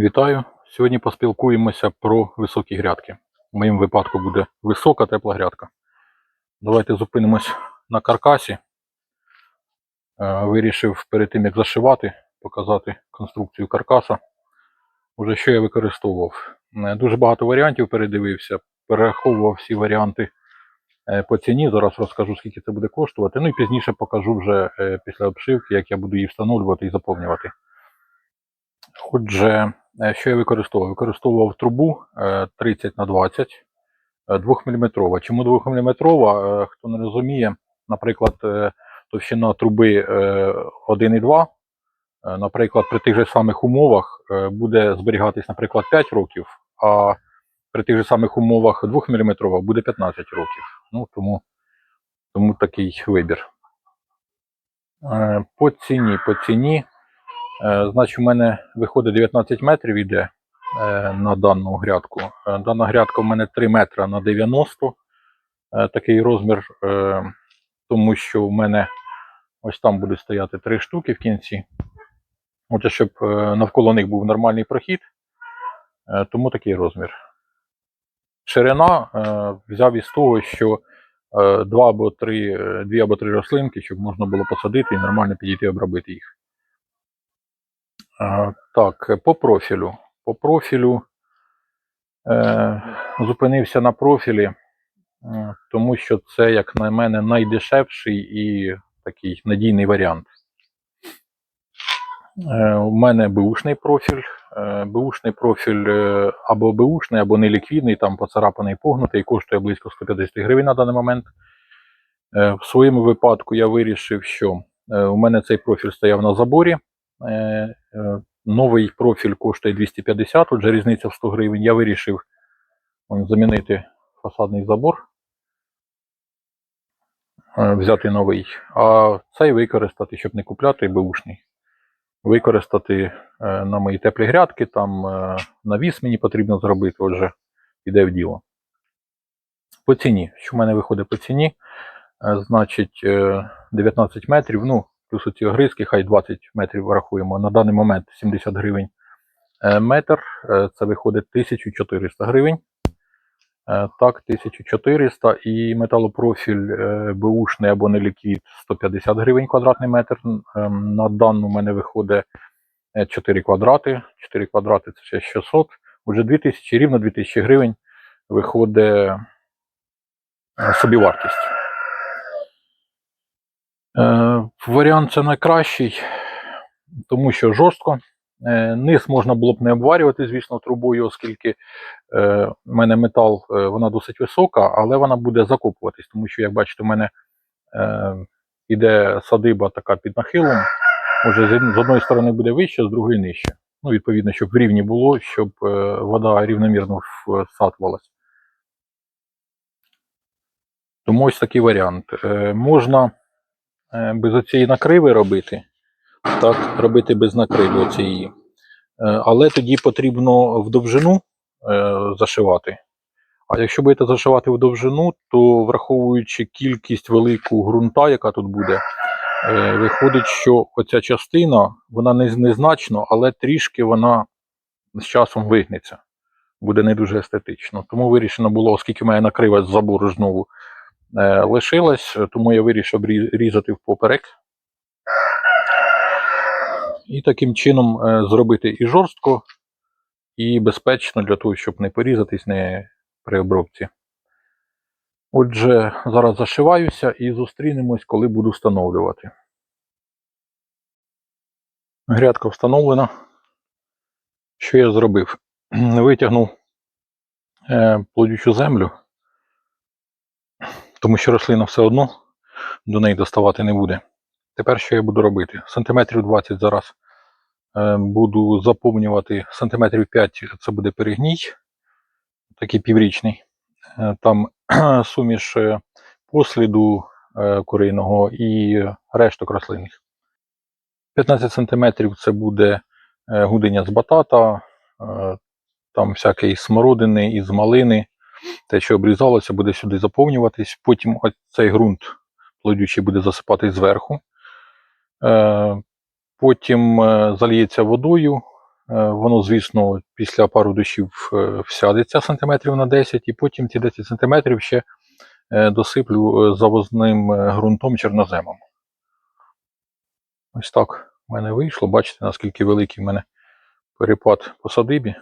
Вітаю! Сьогодні поспілкуємося про високі грядки. В моєму випадку буде висока тепла грядка. Давайте зупинимось на каркасі. Е, Вирішив перед тим, як зашивати, показати конструкцію каркаса. Уже що я використовував. Е, Дуже багато варіантів передивився, перераховував всі варіанти е, по ціні. Зараз розкажу, скільки це буде коштувати. Ну і пізніше покажу вже після обшивки, як я буду її встановлювати і заповнювати. Отже, що я використовував? Використовував трубу е, 30 на 20 2-мм. Чому 2-мм? Хто не розуміє, наприклад, е, товщина труби е, 1,2, е, наприклад, при тих же самих умовах е, буде зберігатись, наприклад, 5 років, а при тих же самих умовах 2-мм буде 15 років. Ну, тому, тому такий вибір. Е, По ціні, по ціні. Е, Значить, у мене виходить 19 метрів іде е, на дану грядку. Е, Дана грядка у мене 3 метри на 90. е, Такий розмір, тому що у мене ось там буде стояти 3 штуки в кінці. Отже, щоб навколо них був нормальний прохід, тому такий розмір. Ширина взяв із того, що два або три, дві або три рослинки, щоб можна було посадити і нормально підійти обробити їх. Так, по профілю. По профілю е, зупинився на профілі, е, тому що це, як на мене, найдешевший і такий надійний варіант. Е, у мене беушний профіль. Е, беушний профіль е, або беушний, або неліквідний, там поцарапаний погнутий, коштує близько 150 гривень на даний момент. Е, в своєму випадку я вирішив, що е, у мене цей профіль стояв на заборі. Е, е, Новий профіль коштує 250, отже різниця в 100 гривень. Я вирішив замінити фасадний забор, е, взяти новий, а цей використати, щоб не купляти беушний. Використати на мої теплі грядки, там навіс мені потрібно зробити, отже, йде в діло. По ціні. Що в мене виходить по ціні? Значить, е, 19 метрів, ну, плюс оці огризки, хай 20 метрів рахуємо. На даний момент 70 гривень е, метр. Е, Це виходить 1400 гривень. Е, Так, 1400 і металопрофіль беушний або неліквід 150 гривень квадратний метр. Е, На дану в мене виходить е, 4 квадрати. 4 квадрати це ще 600. Уже 2000, рівно 2000 гривень виходить собівартість. Варіант це найкращий, тому що жорстко. Е, Низ можна було б не обварювати, звісно, трубою, оскільки е, в мене метал, е, вона досить висока, але вона буде закопуватись, тому що, як бачите, у мене іде садиба така під нахилом. Може, з одної сторони буде вище, з другої нижче. Ну, відповідно, щоб в рівні було, щоб вода рівномірно всатувалась. Тому ось такий варіант. Можна без оцієї накриви робити. Так, робити без накриви оцієї. Е, але тоді потрібно в довжину е, зашивати. А якщо будете зашивати в довжину, то враховуючи кількість велику ґрунта, яка тут буде, е, виходить, що оця частина, вона не незначно, але трішки вона з часом вигнеться. Буде не дуже естетично. Тому вирішено було, оскільки моя накрива забору знову е, лишилась, тому я вирішив рі- різати впоперек. І таким чином е, зробити і жорстко, і безпечно для того, щоб не порізатись не при обробці. Отже, зараз зашиваюся і зустрінемось, коли буду встановлювати. Грядка встановлена. Що я зробив? Витягнув е, плодючу землю, тому що рослина все одно до неї доставати не буде. Тепер що я буду робити? Сантиметрів 20 зараз е, буду заповнювати сантиметрів 5 це буде перегній, такий піврічний. Е, Там суміш е, посліду курейного і решток рослинних. 15 сантиметрів це буде гуденя з батата, там всякої смородини із малини. Те, що обрізалося, буде сюди заповнюватись. Потім цей ґрунт плодючий буде засипатись зверху. Е, Потім е, зальється водою, Воно, звісно, після пару дощів е, всядеться сантиметрів на 10, і потім ці 10 сантиметрів ще е, досиплю е, завозним е, ґрунтом чорноземом. Ось так в мене вийшло. Бачите, наскільки великий в мене перепад по садибі.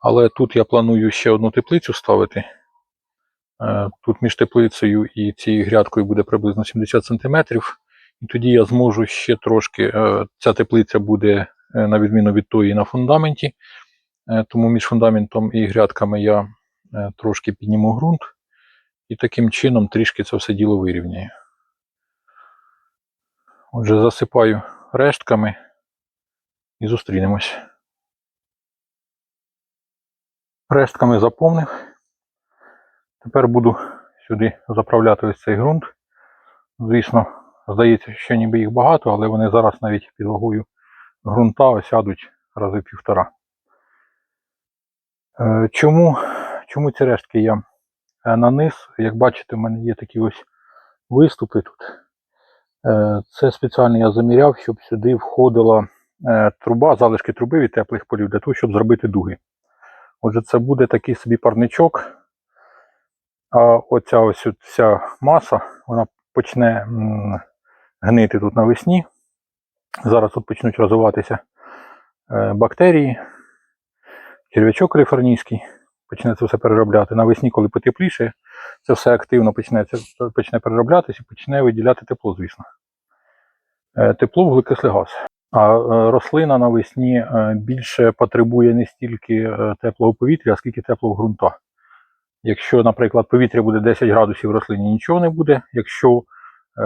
Але тут я планую ще одну теплицю ставити. Е, Тут між теплицею і цією грядкою буде приблизно 70 см. І тоді я зможу ще трошки. е, Ця теплиця буде, е, на відміну від тої, на фундаменті. Тому між фундаментом і грядками я трошки підніму ґрунт. І таким чином трішки це все діло вирівняю. Отже, засипаю рештками і зустрінемось. Рештками заповнив. Тепер буду сюди заправляти ось цей ґрунт. Звісно, здається, що ніби їх багато, але вони зараз навіть під вагою ґрунта осядуть рази півтора. Е, Чому, чому ці рештки я е, наниз? Як бачите, в мене є такі ось виступи тут. Е, Це спеціально я заміряв, щоб сюди входила труба, залишки труби від теплих полів, для того, щоб зробити дуги. Отже, це буде такий собі парничок. А оця ось вся маса, вона почне гнити тут навесні. Зараз тут почнуть розвиватися е, бактерії, черв'ячок каліфорнійський почне це все переробляти. Навесні, коли потепліше, це все активно почне, почне перероблятися і почне виділяти тепло, звісно. Е, Тепло вуглекислий газ. А е, рослина навесні е, більше потребує не стільки е, теплого повітря, а скільки теплого ґрунта. Якщо, наприклад, повітря буде 10 градусів, рослині нічого не буде. Якщо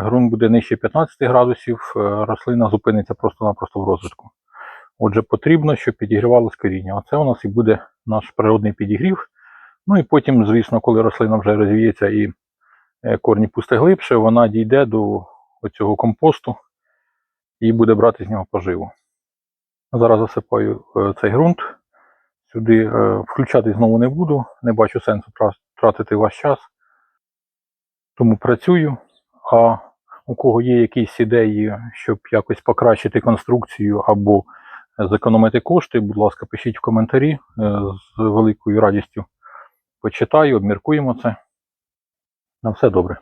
ґрунт буде нижче 15 градусів, рослина зупиниться просто-напросто в розвитку. Отже, потрібно, щоб підігрівалось коріння. Оце у нас і буде наш природний підігрів. Ну і потім, звісно, коли рослина вже розвіється і корні пусте глибше, вона дійде до оцього компосту і буде брати з нього поживу. Зараз засипаю е, цей ґрунт. Сюди е, включати знову не буду, не бачу сенсу тра- тратити ваш час. Тому працюю. А у кого є якісь ідеї, щоб якось покращити конструкцію або зекономити кошти, будь ласка, пишіть в коментарі. Е, З великою радістю почитаю, обміркуємо це. На все добре.